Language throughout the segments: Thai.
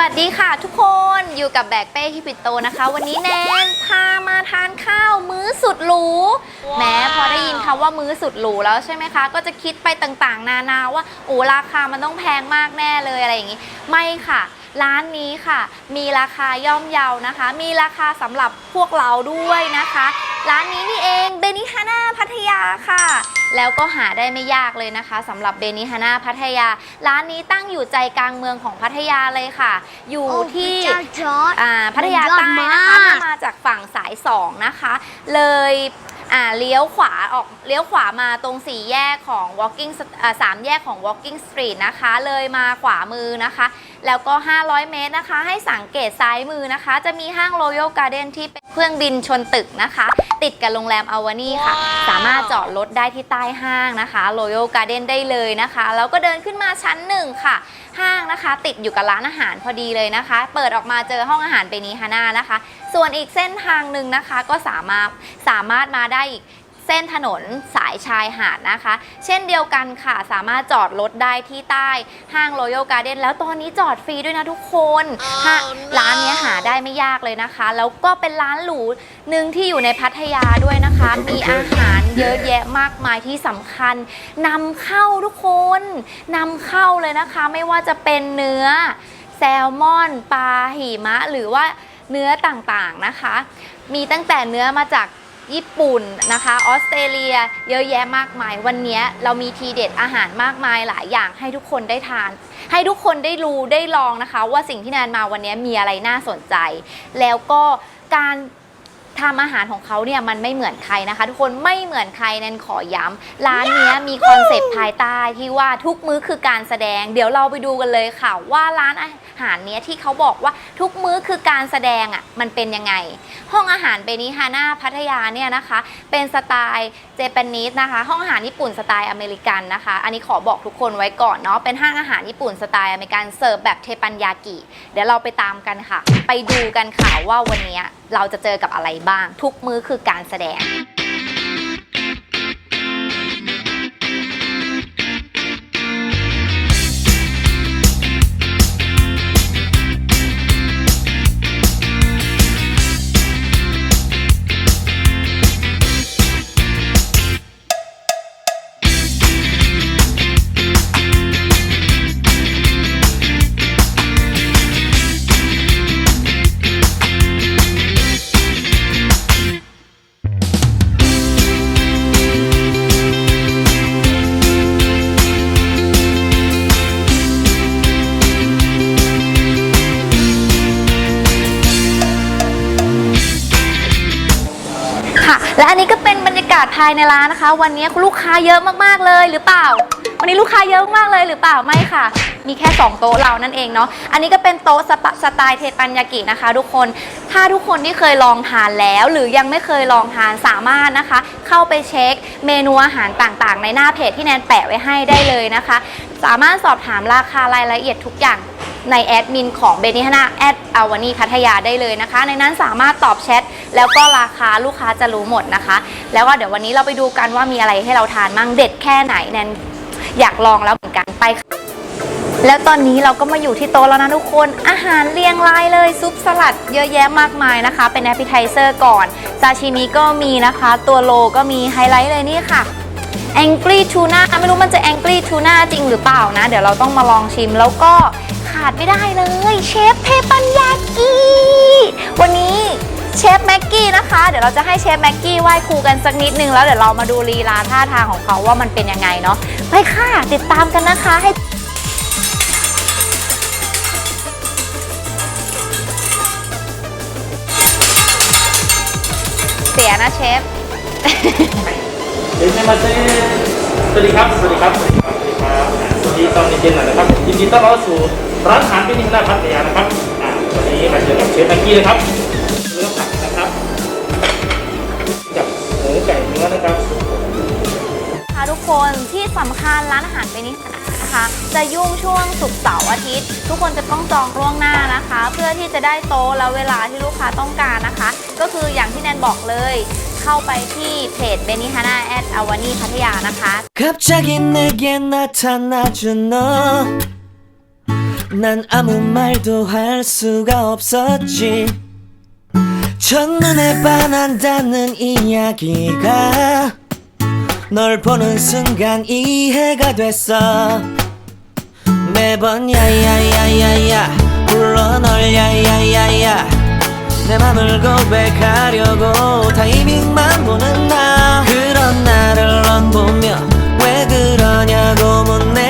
วัสดีค่ะทุกคนอยู่กับแบกเป้ฮิปิโตนะคะ วันนี้แนนพามาทานข้าวมื้อสุดหรูแม้พอได้ยินคำว่ามื้อสุดหรูแล้วใช่ไหมคะ ก็จะคิดไปต่างๆ นานาว่าโอ้ราคามันต้องแพงมากแน่เลยอะไรอย่างนี้ ไม่ค่ะร้านนี้ค่ะ มีราคาย่อมเยานะคะ มีราคาสำหรับพวกเราด้วยนะคะ ร้านนี้นี่เองเบนิฮาน่าพัทยาค่ะ แล้วก็หาได้ไม่ยากเลยนะคะสำหรับเบนิฮาน่าพัทยา ร้านนี้ตั้งอยู่ใจกลางเมืองของพัทยาเลยค่ะ อยู่โอ้ที่พระเจ้าจอร์จอ่าพัทยาใต้นะคะมันยอดมาก ถ้ามาจากฝั่งสายสองนะคะ เลยอ่าเลี้ยวขวาออกเลี้ยวขวามาตรงสี่แยกของ walking st- อ่าสามแยกของ walking street นะคะ เลยมาขวามือนะคะ แล้วก็ 500 เมตรนะคะ ให้สังเกตซ้ายมือนะคะ จะมีห้าง Royal Garden ที่เป็นเครื่องบินชนตึกนะคะ ติดกับโรงแรมอาวานี่ค่ะ สามารถจอดรถได้ที่ใต้ห้างนะคะ Royal Garden ได้เลยนะคะ แล้วก็เดินขึ้นมาชั้นหนึ่งค่ะ ห้างนะคะ ติดอยู่กับร้านอาหารพอดีเลยนะคะ เปิดออกมาเจอห้องอาหารเบนีฮาน่านะคะ ส่วนอีกเส้นทางหนึ่งนะคะก็สามารถสามารถมาได้อีกเส้นถนนสายชายหาดนะคะ เช่นเดียวกันค่ะ สามารถจอดรถได้ที่ใต้ห้าง Royal Garden แล้วตอนนี้จอดฟรีด้วยนะทุกคนฮะร้านเนี้ยหาได้ไม่ยากเลยนะคะ แล้วก็เป็นร้านหรูหนึ่งที่อยู่ในพัทยาด้วยนะคะ มีอาหารเยอะแยะมากมายที่สำคัญนำเข้าทุกคนนำเข้าเลยนะคะ ไม่ว่าจะเป็นเนื้อแซลมอนปลาหิมะ หรือว่าเนื้อต่างๆนะคะ มีตั้งแต่เนื้อมาจาก ญี่ปุ่นนะคะออสเตรเลียเยอะแยะมากมาย วันนี้เรามีทีเด็ดอาหารมากมายหลายอย่างให้ทุกคนได้ทาน ให้ทุกคนได้รู้ได้ลองนะคะ ว่าสิ่งที่แนนมาวันนี้มีอะไรน่าสนใจ แล้วก็การทำอาหารของเขาเนี่ยมันไม่เหมือนใครนะคะ ทุกคนไม่เหมือนใครแนนขอย้ำร้านนี้มีคอนเซปต์ภายใต้ที่ว่าทุกมื้อคือการแสดง เดี๋ยวเราไปดูกันเลยค่ะว่าร้านอาหารเนี้ยที่เขาบอกว่าทุกมื้อคือการแสดงอะมันเป็นยังไง ห้องอาหารเบนิฮาน่าพัทยาเนี่ยนะคะ เป็นสไตล์เจแปนนิสนะคะ ห้องอาหารญี่ปุ่นสไตล์อเมริกันนะคะ อันนี้ขอบอกทุกคนไว้ก่อนเนาะเป็นห้างอาหารญี่ปุ่นสไตล์อเมริกันเสิร์ฟแบบเทปันยากิ เดี๋ยวเราไปตามกันค่ะ ไปดูกันค่ะว่าวันนี้เราจะเจอกับอะไรบ้าง ทุกมื้อคือการแสดง และอันนี้ก็เป็นบรรยากาศภายในร้านนะคะ วันนี้ลูกค้าเยอะมากๆเลยหรือเปล่า วันนี้ลูกค้าเยอะมากเลยหรือเปล่าไม่ค่ะ มีแค่ 2 โต๊ะเรานั่นเองเนาะอันนี้ก็เป็นโต๊ะสปะสไตล์เทปันยากินะคะ ทุกคนถ้าทุกคนที่เคยลองทานแล้ว หรือยังไม่เคยลองทานสามารถนะคะ เข้าไปเช็คเมนูอาหารต่างๆ ในหน้าเพจที่แนนแปะไว้ให้ได้เลยนะคะ สามารถสอบถามราคารายละเอียดทุกอย่าง ในแอดมินของเบนิฮานาแอดอาวานีพัทยาได้เลยนะคะ ในนั้นสามารถตอบแชทแล้วก็ราคาลูกค้าจะรู้หมดนะคะ แล้วก็เดี๋ยววันนี้เราไปดูกันว่ามีอะไรให้เราทานมั่งเด็ดแค่ไหนแนนอยากลองแล้วเหมือนกันไปค่ะแล้วตอนนี้เราก็มาอยู่ที่โต๊ะแล้วนะทุกคน อาหารเรียงรายเลยซุปสลัดเยอะแยะมากมายนะคะ เป็นแอปเปิลไทเซอร์ก่อนซาชิมิก็มีนะคะ ตัวโลก็มีไฮไลท์เลยนี่ค่ะแองกี้ทูน่าไม่รู้มันจะแองกี้ทูน่าจริงหรือเปล่านะ เดี๋ยวเราต้องมาลองชิมแล้วก็ ขาดไม่ได้เลย เชฟเทปันยากิวันนี้เชฟแม็กกี้นะคะ เดี๋ยวเราจะให้เชฟแม็กกี้ไหว้ครูกันสักนิดนึงแล้วเดี๋ยวเรามาดูลีลาท่าทางของเขาว่ามันเป็นยังไงเนาะไปค่ะติดตามกันนะคะให้เสียนะเชฟเดี๋ยวมาเซ่สวัสดีครับสวัสดีครับ สวัสดีครับ สวัสดีครับ สวัสดีตอนเย็นๆหน่อยนะครับยินดีต้อนรับสู่ ร้านอาหารพินิจนาพัทยานะครับอ่าวันนี้มาเจอกับเชฟแม็กกี้นะครับเนื้อผักนะครับ กับหมูไก่เนื้อนะครับ ค่ะทุกคนที่สำคัญร้านอาหารเบนินะคะ จะยุ่งช่วงศุกร์เสาร์อาทิตย์ ทุกคนจะต้องจองล่วงหน้านะคะ เพื่อที่จะได้โต๊ะแล้วเวลาที่ลูกค้าต้องการนะคะ ก็คืออย่างที่แนนบอกเลย เข้าไปที่เพจเบนิฮาน่าแอดอาวานีพัทยานะคะ 갑자기 내게 나타나준 너 난 아무 말도 할 수가 없었지. 첫눈에 반한다는 이야기가 널 보는 순간 이해가 됐어. 매번 야야야야야 불러 널 야야야야. 내 맘을 고백하려고 타이밍만 보는 나. 그런 나를 넌 보며 왜 그러냐고 묻네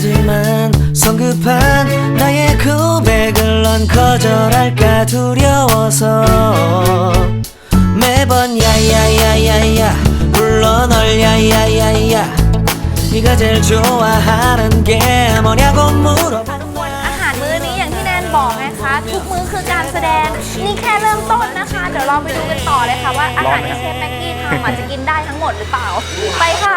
하지만 성급한 나의 고백을 넌 거절할까 두려워서 매번 야야야야야 불러 널 야야야야 네가 제일 좋아하는 게 뭐냐고 물어봐 อาหารมื้อนี้อย่างที่แนนบอกไงคะ ทุกมื้อคือการแสดง นี่แค่เริ่มต้นนะคะ เดี๋ยวเราไปดูกันต่อเลยค่ะว่าอาหารที่เชฟแม็กกี้ทำอาจจะกินได้ทั้งหมดหรือเปล่า ไปค่ะ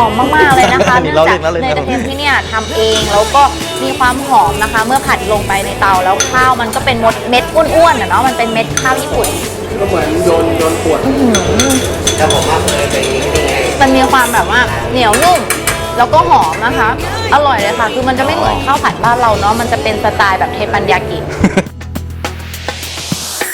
อมมากๆเลยนะคะเนื่องเราจากเล่นเราเล่นเนยกระเทียมที่เนี่ยทำเองแล้วก็มีความหอมนะคะ เมื่อผัดลงไปในเตาแล้วข้าวมันก็เป็นมดเม็ดอ้วนๆอะเนาะมันเป็นเม็ดข้าวญี่ปุ่นก็เหมือนโยนโยนขวดถ้าผมว่าเคยไปนี่ไงมันมีความแบบว่าเหนียวนุ่มแล้วก็หอมนะคะ อร่อยเลยค่ะ คือมันจะไม่เหมือนข้าวผัดบ้านเราเนาะมันจะเป็นสไตล์แบบเทปันยากิ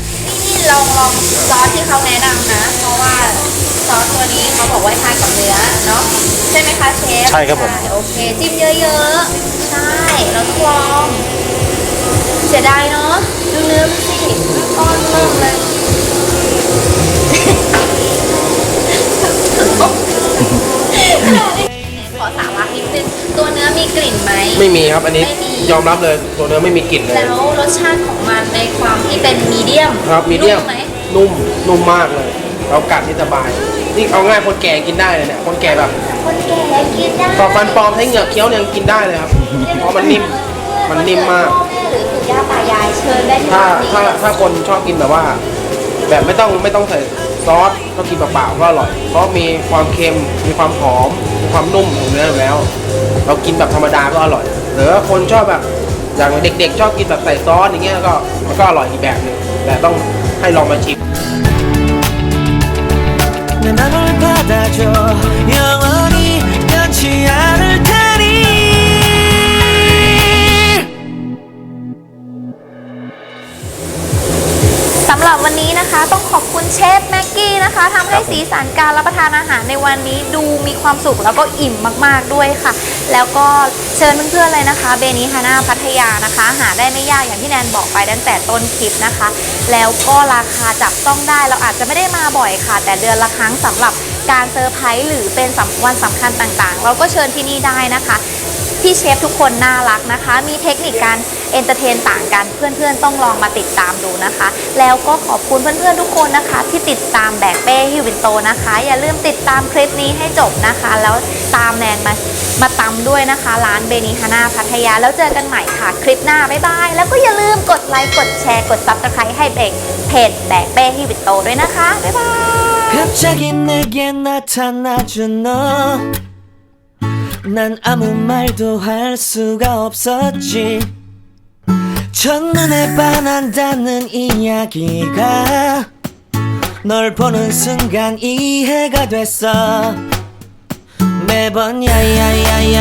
นี่ ลองลองซอสที่เขาแนะนำนะ เพราะว่าซอสตัวนี้เขาบอกว่าทานกับเนื้อเนาะใช่ไหมคะเชฟใช่ครับผม โอเคจิ้มเยอะๆ ใช่เราต้องลองเสียดายเนาะดูเนื้อมันสิก้อนเริ่มเลยขอสาระนิดนึงตัวเนื้อมีกลิ่นไหม ไม่มีครับอันนี้ ไม่มี ยอมรับเลยตัวเนื้อไม่มีกลิ่นเลย แล้วรสชาติของมันในความที่เป็นมีเดียมครับมีเดียมนุ่ไหมนุ่มนุ่มมากเลย เรากัดที่สบาย นี่เอาง่ายคนแก่กินได้เลยเนี่ยคนแก่แบบคนแก่กินได้ต่อฟันปลอมใช้เหงือกเคี้ยวเนี่ยยังกินได้เลยครับเพราะมันนิ่มมันนิ่มมากพ่อแม่หรือปู่ย่าตายายเชิญได้ที่ถ้าร้านนี้ถ้าถ้าคนชอบกินแบบว่า แบบไม่ต้องไม่ต้องใส่ซอสก็กินเปล่าๆก็อร่อย เพราะมีความเค็มมีความหอมมีความนุ่มของเนื้ออยู่แล้ว เรากินแบบธรรมดาก็อร่อย หรือว่าคนชอบแบบอย่างเด็กๆ ชอบกินแบบใส่ซอสอย่างเงี้ยก็มันก็อร่อยอีกแบบหนึงแต่ต้องให้ลองมาชิม 내 맘을 받아줘 영원히 รับวันนี้นะคะต้องขอบคุณเชฟแม็กกี้นะคะทำให้สีสันการรับประทานอาหารในวันนี้ดูมีความสุขแล้วก็อิ่มมากๆด้วยค่ะ แล้วก็เชิญเพื่อนๆเลยนะคะ เบนิฮาน่าพัทยานะคะ หาได้ไม่ยากอย่างที่แนนบอกไปตั้งแต่ต้นคลิปนะคะ แล้วก็ราคาจับต้องได้เราอาจจะไม่ได้มาบ่อยค่ะ แต่เดือนละครั้งสำหรับการเซอร์ไพรส์หรือเป็นสำวันสำคัญต่างๆ เราก็เชิญที่นี่ได้นะคะ พี่เชฟทุกคนน่ารักนะคะ มีเทคนิคการเอนเตอร์เทนต่างกันเพื่อนๆ ต้องลองมาติดตามดูนะคะ แล้วก็ขอบคุณเพื่อนๆทุกคนนะคะ ที่ติดตามแบกเป้ฮิวินโตนะคะ อย่าลืมติดตามคลิปนี้ให้จบนะคะ แล้วตามแนนมามาตำด้วยนะคะ ร้านเบนิฮาน่าพัทยา แล้วเจอกันใหม่ค่ะคลิปหน้าบ๊ายบาย แล้วก็อย่าลืมกดไลค์กดแชร์กดซับสไครต์ให้เบกเพจแบกเป้ฮิวินโตด้วยนะคะบ๊ายบาย 난 아무 말도 할 수가 없었지. 첫눈에 반한다는 이야기가 널 보는 순간 이해가 됐어. 매번 야야야야